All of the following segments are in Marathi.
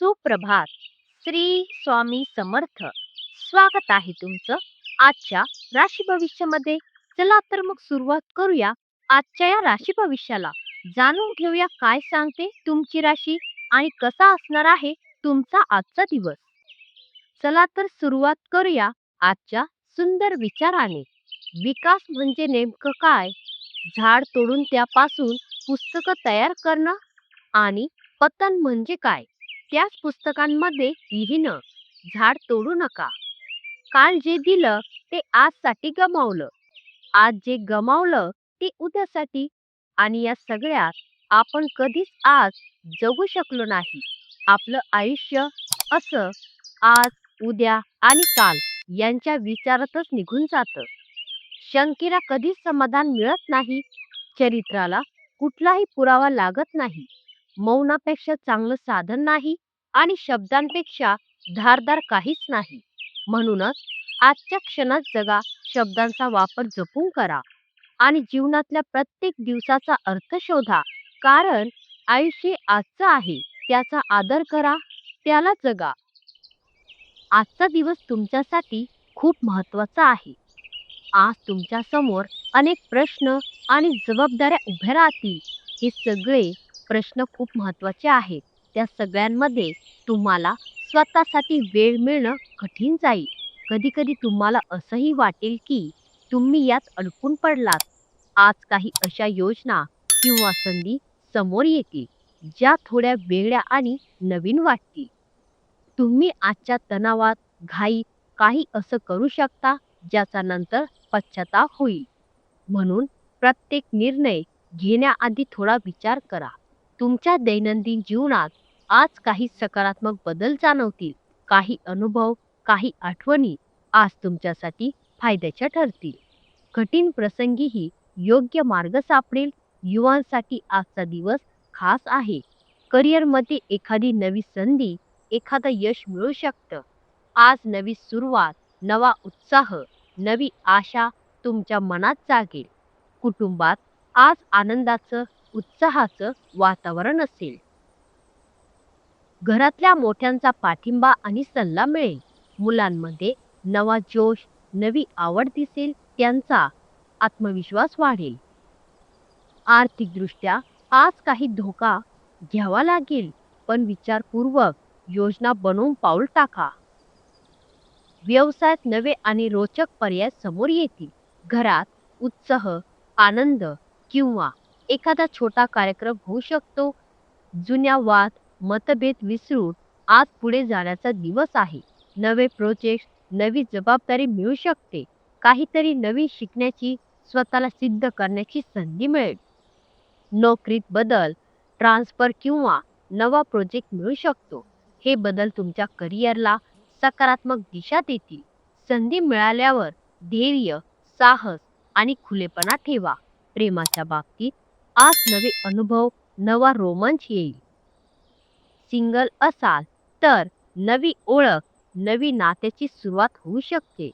सुप्रभात. श्री स्वामी समर्थ. स्वागत आहे तुमचं आजच्या राशी भविष्यामध्ये. चला तर मग सुरुवात करूया आजच्या या राशी भविष्याला. जाणून घेऊया काय सांगते तुमची राशी आणि कसा असणार आहे तुमचा आजचा दिवस. चला तर सुरुवात करूया आजच्या सुंदर विचाराने. विकास म्हणजे नेमकं काय? झाड तोडून त्यापासून पुस्तकं तयार करणं आणि पतन म्हणजे काय? त्याच पुस्तकांमध्ये लिहिणं झाड तोडू नका. काल जे दिलं ते आजसाठी गमावलं. आज जे गमावलं ते उद्यासाठी. आणि या सगळ्यात आपण कधीच आज जगू शकलो नाही. आपलं आयुष्य असं आज उद्या आणि काल यांच्या विचारातच निघून जातं. शंकेला कधीच समाधान मिळत नाही. चरित्राला कुठलाही पुरावा लागत नाही. मौनापेक्षा चांगलं साधन नाही. आणि शब्दांपेक्षा धारदार काहीच नाही. म्हणूनच आजच्या क्षणात जगा शब्दांचा वापर जपून करा आणि जीवनातल्या प्रत्येक दिवसाचा अर्थ शोधा. कारण आयुष्य आजचं आहे त्याचा आदर करा त्याला जगा. आजचा दिवस तुमच्यासाठी खूप महत्त्वाचा आहे. आज तुमच्यासमोर अनेक प्रश्न आणि जबाबदाऱ्या उभ्या राहतील. हे सगळे प्रश्न खूप महत्त्वाचे आहेत. त्या सगळ्यांमध्ये तुम्हाला स्वतःसाठी वेळ मिळणं कठीण जाईल. कधीकधी तुम्हाला असंही वाटेल की तुम्ही यात अडकून पडलात. आज काही अशा योजना किंवा संधी समोर येतील ज्या थोड्या वेगळ्या आणि नवीन वाटतील. तुम्ही आजच्या तणावात घाई काही असं करू शकता ज्याचा नंतर पश्चाताप होईल. म्हणून प्रत्येक निर्णय घेण्याआधी थोडा विचार करा. तुमच्या दैनंदिन जीवनात आज काही सकारात्मक बदल जाणवतील काही अनुभव काही आठवणी आज तुमच्यासाठी फायद्याच्या ठरतील. कठीण प्रसंगीही योग्य मार्ग सापडेल युवांसाठी आजचा दिवस खास आहे. करिअरमध्ये एखादी नवी संधी एखादं यश मिळू शकतं. आज नवी सुरुवात नवा उत्साह नवी आशा तुमच्या मनात जागेल. कुटुंबात आज आनंदाचं उत्साहाचं वातावरण असेल. घरातल्या मोठ्यांचा पाठिंबा आणि सल्ला मिळेल. मुलांमध्ये नवा जोश नवी आवड दिसेल त्यांचा आत्मविश्वास वाढेल. आर्थिकदृष्ट्या आज काही धोका घ्यावा लागेल पण विचारपूर्वक योजना बनवून पाऊल टाका. व्यवसायात नवे आणि रोचक पर्याय समोर येतील. घरात उत्साह आनंद किंवा एखादा छोटा कार्यक्रम होऊ शकतो. जुन्या वाद मतभेद विसरून आज पुढे जाण्याचा दिवस आहे. नवे प्रोजेक्ट नवी जबाबदारी मिळू शकते. काहीतरी नवीन शिकण्याची स्वतःला सिद्ध करण्याची संधी मिळेल. नोकरीत बदल ट्रान्सफर किंवा नवा प्रोजेक्ट मिळू शकतो. हे बदल तुमच्या करिअरला सकारात्मक दिशा देतील. संधी मिळाल्यावर धैर्य साहस आणि खुलेपणा ठेवा. प्रेमाच्या बाबतीत आज नवे अनुभव नवा रोमांच येईल. सिंगल असाल तर नवी ओळख नवी नात्याची सुरुवात होऊ शकते.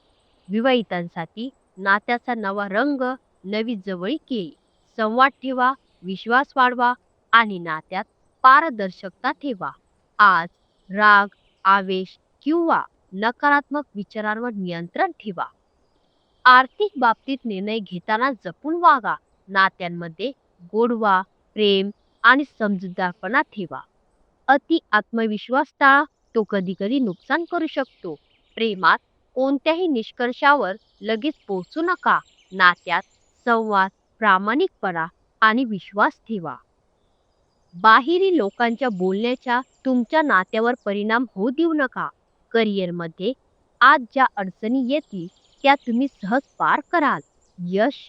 विवाहितांसाठी नात्याचा नवा रंग नवी जवळीक येईल. संवाद ठेवा विश्वास वाढवा आणि नात्यात पारदर्शकता ठेवा. आज राग आवेश किंवा नकारात्मक विचारांवर नियंत्रण ठेवा. आर्थिक बाबतीत निर्णय घेताना जपून वागा. नात्यांमध्ये गोडवा प्रेम आणि समजूतदारपणा ठेवा. अति आत्मविश्वास टाळा तो कधी कधी नुकसान करू शकतो. प्रेमात कोणत्याही निष्कर्षावर लगेच पोहोचू नका. नात्यात संवाद प्रामाणिकपणा आणि विश्वास ठेवा. बाहेरील लोकांच्या बोलण्याच्या तुमच्या नात्यावर परिणाम होऊ देऊ नका. करिअरमध्ये आज ज्या अडचणी येतील त्या तुम्ही सहज पार कराल. यश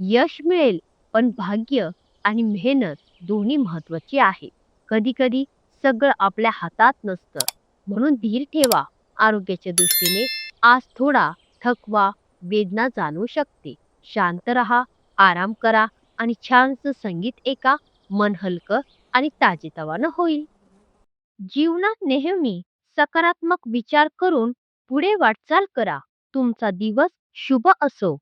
यश मिळेल पण भाग्य आणि मेहनत दोन्ही महत्वाची आहे कधी कधी सगळं आपल्या हातात नसतं. म्हणून धीर ठेवा. आरोग्याच्या दृष्टीने आज थोडा थकवा वेदना जाणवू शकते. शांत रहा आराम करा आणि छानसं संगीत ऐका. मन हलकं आणि ताजेतवानं होईल. जीवनात नेहमी सकारात्मक विचार करून पुढे वाटचाल करा. तुमचा दिवस शुभ असो.